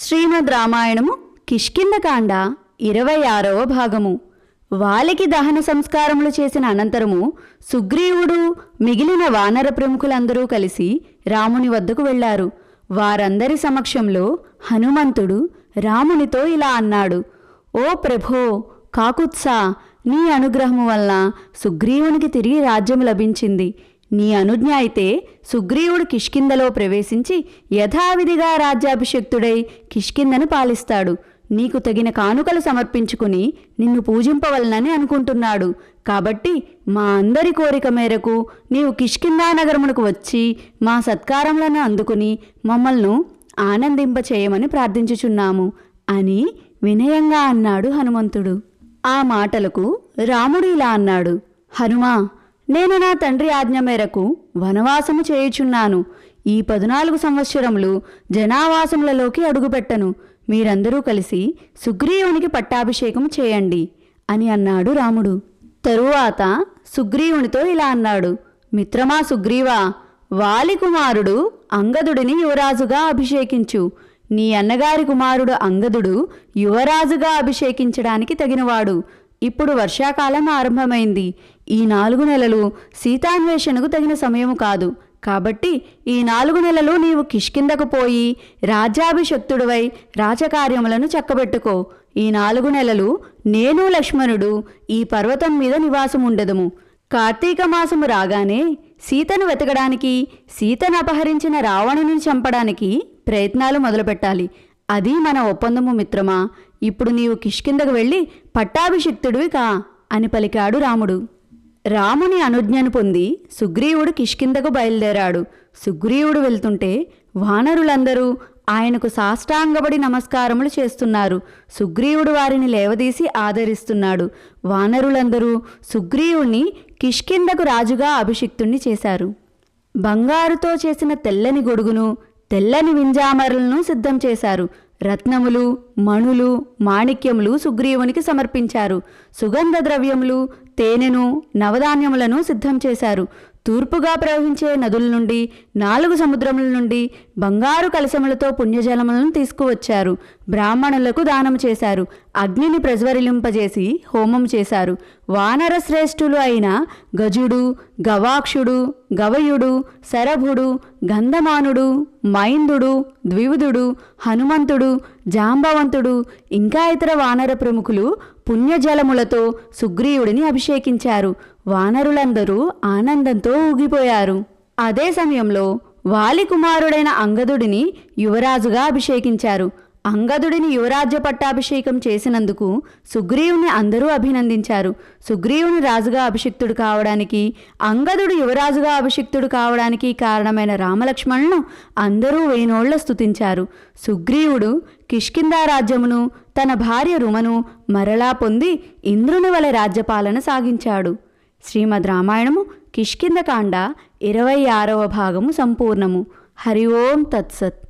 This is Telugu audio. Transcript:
శ్రీమద్ రామాయణము కిష్కిందకాండ ఇరవై ఆరవ భాగము. వాలికి దహన సంస్కారములు చేసిన అనంతరము సుగ్రీవుడు మిగిలిన వానర ప్రముఖులందరూ కలిసి రాముని వద్దకు వెళ్ళారు. వారందరి సమక్షంలో హనుమంతుడు రామునితో ఇలా అన్నాడు ఓ ప్రభో కాకుత్సా నీ అనుగ్రహము వలన సుగ్రీవునికి తిరిగి రాజ్యం లభించింది. నీ అనుజ్ఞ అయితే సుగ్రీవుడు కిష్కిందలో ప్రవేశించి యథావిధిగా రాజ్యాభిషిక్తుడై కిష్కిందను పాలిస్తాడు. నీకు తగిన కానుకలు సమర్పించుకుని నిన్ను పూజింపవలనని అనుకుంటున్నాడు. కాబట్టి మా అందరి కోరిక మేరకు నీవు కిష్కిందా నగరమునకు వచ్చి మా సత్కారములను అందుకుని మమ్మల్ని ఆనందింపచేయమని ప్రార్థించుచున్నాము అని వినయంగా అన్నాడు హనుమంతుడు. ఆ మాటలకు రాముడు ఇలా అన్నాడు. హనుమా నేను నా తండ్రి ఆజ్ఞ మేరకు వనవాసము చేయుచున్నాను. ఈ పదునాలుగు సంవత్సరములు జనావాసములలోకి అడుగుపెట్టను. మీరందరూ కలిసి సుగ్రీవునికి పట్టాభిషేకం చేయండి అని అన్నాడు రాముడు. తరువాత సుగ్రీవునితో ఇలా అన్నాడు. మిత్రమా సుగ్రీవా వాలి కుమారుడు అంగదుడిని యువరాజుగా అభిషేకించు. నీ అన్నగారి కుమారుడు అంగదుడు యువరాజుగా అభిషేకించడానికి తగినవాడు. ఇప్పుడు వర్షాకాలం ఆరంభమైంది. ఈ నాలుగు నెలలు సీతాన్వేషణకు తగిన సమయము కాదు. కాబట్టి ఈ నాలుగు నెలలు నీవు కిష్కిందకు పోయి రాజ్యాభిషక్తుడివై రాజకార్యములను చక్కబెట్టుకో. ఈ నాలుగు నెలలు నేను లక్ష్మణుడు ఈ పర్వతం మీద నివాసం ఉండదము కార్తీక మాసము రాగానే సీతను వెతకడానికి సీతను అపహరించిన రావణుని చంపడానికి ప్రయత్నాలు మొదలుపెట్టాలి. అది మన ఒప్పందము మిత్రమా? ఇప్పుడు నీవు కిష్కిందకు వెళ్ళి పట్టాభిషిక్తుడివి కా అని పలికాడు రాముడు. రాముని అనుజ్ఞను పొంది సుగ్రీవుడు కిష్కిందకు బయలుదేరాడు. సుగ్రీవుడు వెళ్తుంటే వానరులందరూ ఆయనకు సాష్టాంగబడి నమస్కారములు చేస్తున్నారు. సుగ్రీవుడు వారిని లేవదీసి ఆదరిస్తున్నాడు. వానరులందరూ సుగ్రీవుణ్ణి కిష్కిందకు రాజుగా అభిషిక్తుణ్ణి చేశారు. బంగారుతో చేసిన తెల్లని గొడుగును తెల్లని వింజామరలను సిద్ధం చేశారు. రత్నములు మణులు మాణిక్యములు సుగ్రీవునికి సమర్పించారు. సుగంధ ద్రవ్యములు తేనెను నవధాన్యములను సిద్ధం చేశారు. తూర్పుగా ప్రవహించే నదుల నుండి నాలుగు సముద్రముల నుండి బంగారు కలశములతో పుణ్యజలములను తీసుకువచ్చారు. బ్రాహ్మణులకు దానం చేశారు. అగ్నిని ప్రజ్వరిలింపజేసి హోమం చేశారు. వానర శ్రేష్ఠులు అయిన గజుడు గవాక్షుడు గవయుడు శరభుడు గంధమానుడు మైందుడు ద్విధుడు హనుమంతుడు జాంబవంతుడు ఇంకా ఇతర వానర ప్రముఖులు పుణ్యజలములతో సుగ్రీవుడిని అభిషేకించారు. వానరులందరూ ఆనందంతో ఊగిపోయారు. అదే సమయంలో వాలికుమారుడైన అంగదుడిని యువరాజుగా అభిషేకించారు. అంగదుడిని యువరాజ్య పట్టాభిషేకం చేసినందుకు సుగ్రీవుని అందరూ అభినందించారు. సుగ్రీవుని రాజుగా అభిషిక్తుడు కావడానికి అంగదుడు యువరాజుగా అభిషిక్తుడు కావడానికి కారణమైన రామలక్ష్మణులను అందరూ వేణోళ్ళ స్తుతించారు. సుగ్రీవుడు కిష్కిందా రాజ్యమును తన భార్య రుమను మరలా పొంది ఇంద్రుని వలె రాజ్యపాలన సాగించాడు. శ్రీమద్ రామాయణము కిష్కిందకాండ ఇరవై ఆరవ భాగము సంపూర్ణము. హరి ఓం తత్సత్.